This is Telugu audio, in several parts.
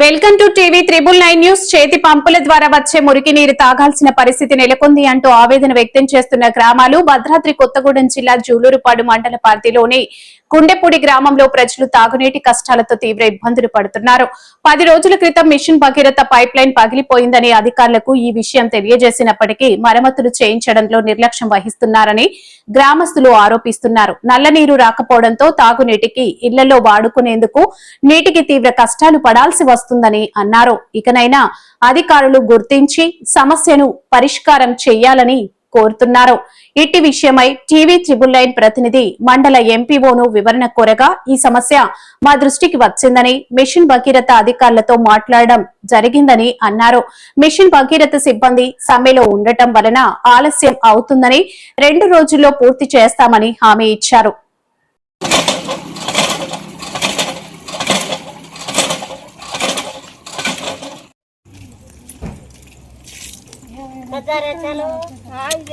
Welcome to TV triple nine news. చేతి పంపుల ద్వారా వచ్చే మురికి నీరు తాగాల్సిన పరిస్థితి నెలకొంది అంటూ ఆవేదన వ్యక్తం చేస్తున్న గ్రామాలు భద్రాద్రి కొత్తగూడెం జిల్లా జూలూరుపాడు మండల పరిధిలోని గుండెపూడి గ్రామంలో ప్రజలు తాగునీటి కష్టాలతో తీవ్ర ఇబ్బందులు పడుతున్నారు. పది రోజుల క్రితం మిషన్ భగీరథ పైప్ లైన్ పగిలిపోయిందని అధికారులకు ఈ విషయం తెలియజేసినప్పటికీ మరమ్మతులు చేయించడంలో నిర్లక్ష్యం వహిస్తున్నారని గ్రామస్తులు ఆరోపిస్తున్నారు. నల్లనీరు రాకపోవడంతో తాగునీటికి ఇళ్ళలో వాడుకునేందుకు నీటికి తీవ్ర కష్టాలు పడాల్సి వస్తుందని అన్నారు. ఇకనైనా అధికారులు గుర్తించి సమస్యను పరిష్కారం చేయాలని కోరుతున్నారు. ఇట్టి విషయమై టీవీ ట్రిబుల్ లైన్ ప్రతినిధి మండల ఎంపీఓను వివరణ కోరగా ఈ సమస్య మా దృష్టికి వచ్చిందని మిషన్ భగీరథ అధికారులతో మాట్లాడడం జరిగిందని అన్నారు. మిషన్ భగీరథ సిబ్బంది సమ్మెలో ఉండటం వలన ఆలస్యం అవుతుందని రెండు రోజుల్లో పూర్తి చేస్తామని హామీ ఇచ్చారు. హాయ్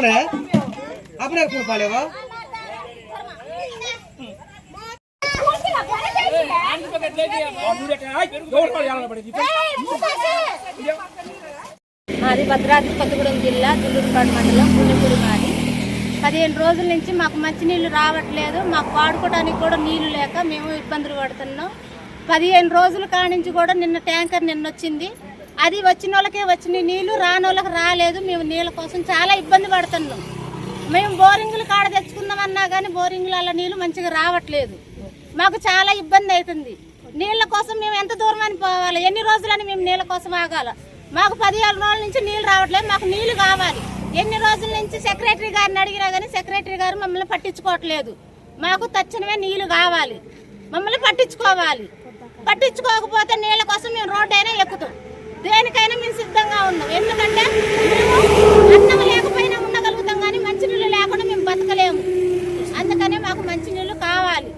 अपने अपने फूल पालेवा మాది భద్రాద్రి కొత్తగూడెం జిల్లా దుల్లూరుపాడు మండలం పుణ్యపూడి మాది పదిహేను రోజుల నుంచి మాకు మంచినీళ్ళు రావట్లేదు. మాకు వాడుకోవడానికి కూడా నీళ్ళు లేక మేము ఇబ్బందులు పడుతున్నాం. పదిహేను రోజుల కానించి కూడా నిన్న ట్యాంకర్ నిన్న వచ్చింది అది వచ్చిన వాళ్ళకే వచ్చిన నీళ్ళు రాని వాళ్ళకి రాలేదు. మేము నీళ్ళ కోసం చాలా ఇబ్బంది పడుతున్నాం. మేము బోరింగులు కాడ తెచ్చుకుందామన్నా కానీ బోరింగుల నీళ్ళు మంచిగా రావట్లేదు. మాకు చాలా ఇబ్బంది అవుతుంది నీళ్ళ కోసం మేము ఎంత దూరం అని పోవాలి? ఎన్ని రోజులని మేము నీళ్ళ కోసం ఆగాల? మాకు పదిహేను రోజుల నుంచి నీళ్ళు రావట్లేదు. మాకు నీళ్ళు కావాలి. ఎన్ని రోజుల నుంచి సెక్రటరీ గారిని అడిగినా కానీ సెక్రటరీ గారు మమ్మల్ని పట్టించుకోవట్లేదు. మాకు తక్షణమే నీళ్ళు కావాలి. మమ్మల్ని పట్టించుకోవాలి. పట్టించుకోకపోతే నీళ్ళ కోసం మేము రోడ్డు అయినా ఎక్కుతాం. దేనికైనా మేము సిద్ధంగా ఉన్నాం. ఎందుకంటే మేము అన్నం లేకపోయినా ఉండగలుగుతాం కానీ మంచినీళ్ళు లేకుండా మేము బతకలేము. అందుకనే మాకు మంచినీళ్ళు కావాలి.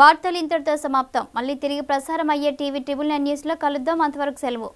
వార్తలు ఇంతటితో సమాప్తం. మళ్ళీ తిరిగి ప్రసారం అయ్యే టీవీ ట్రిబుల్ నైన్ న్యూస్లో కలుద్దాం. అంతవరకు సెలవు.